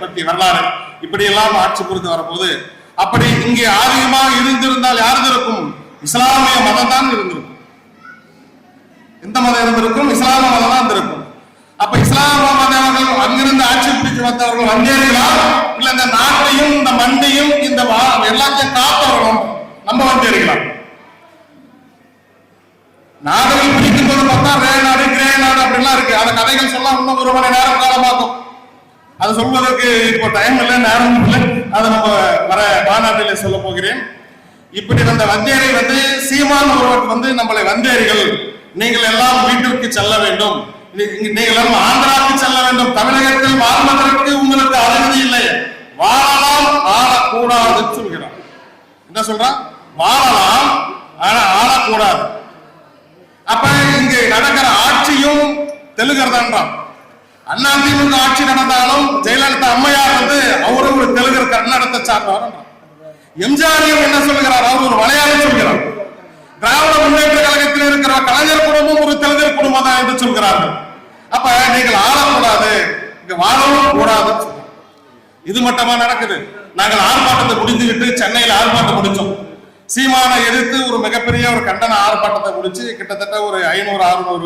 பற்றிய வரலாறு இப்படி எல்லாம் ஆட்சி புரிந்து வரும்போது அப்படி இங்கே ஆதிகமாக இருந்திருந்தால் யார் இருக்கும் இஸ்லாமிய மதம் தான் இருந்திருக்கும். எந்த மதம் இருந்திருக்கும்? இஸ்லாமிய மதம் தான் இருந்திருக்கும். அப்ப இஸ்லாமிய மதவர்கள் அங்கிருந்து ஆட்சி பிடிச்சு வந்தவர்கள் வந்தேறிகளா இல்ல இந்த நாட்டையும் இந்த மண்டையும் இந்த எல்லாத்தையும் காத்தவர்களும் நம்ம வந்தேறிகளா நாடுகள் பிடிக்கும் போது பார்த்தா ரே நாடு கிரே நாடு அப்படிலாம் இருக்கு. அந்த கதைகள் சொல்ல இன்னும் ஒரு மணி நேரம் காலமாகும் அது சொல்வதற்கு இப்போ டைம் இல்லை நேரம் இல்லை. அதை நம்ம வர மாநாட்டிலே சொல்ல போகிறேன். இப்படி வந்த வந்தேரி வந்து சீமான் ஒருவர் வந்து நம்மளை வந்தேரிகள். நீங்கள் எல்லாம் வீட்டிற்கு செல்ல வேண்டும். நீங்கள் எல்லாம் ஆந்திராவுக்கு செல்ல வேண்டும். தமிழகத்தில் வாழ்வதற்கு உங்களுக்கு அனுமதி இல்லை. வாழலாம் ஆளக்கூடாது சொல்கிறார் என்ன சொல்றான்? வாழலாம் ஆனா ஆளக்கூடாது. அப்ப இங்கு நடக்கிற ஆட்சியும் தெலுங்கர்தான்றான் அண்ணா திமுக ஆட்சி நடந்தாலும் ஜெயலலிதா அம்மையார் வந்து அவரும் ஒரு தெலுங்கு கர்நாடகத்தை சார்ந்தவர் எம்ஜிஆரையும் என்ன சொல்கிறார்? அவர் ஒரு மலையாளி சொல்கிறார். திராவிட முன்னேற்ற கழகத்தில் இருக்கிற கலைஞர் குடும்பம் ஒரு தெலுங்கு குடும்பம் தான் என்று சொல்கிறார்கள். அப்ப நீங்கள் ஆளக்கூடாது. இங்க வாழவும் கூடாது இது மட்டுமா நடக்குது? நாங்கள் ஆர்ப்பாட்டத்தை முடிஞ்சுக்கிட்டு சென்னையில் ஆர்ப்பாட்டம் முடிச்சோம் சீமானை எதிர்த்து ஒரு மிகப்பெரிய ஒரு கண்டன ஆர்ப்பாட்டத்தை முடிச்சு கிட்டத்தட்ட ஒரு ஐநூறு அறுநூறு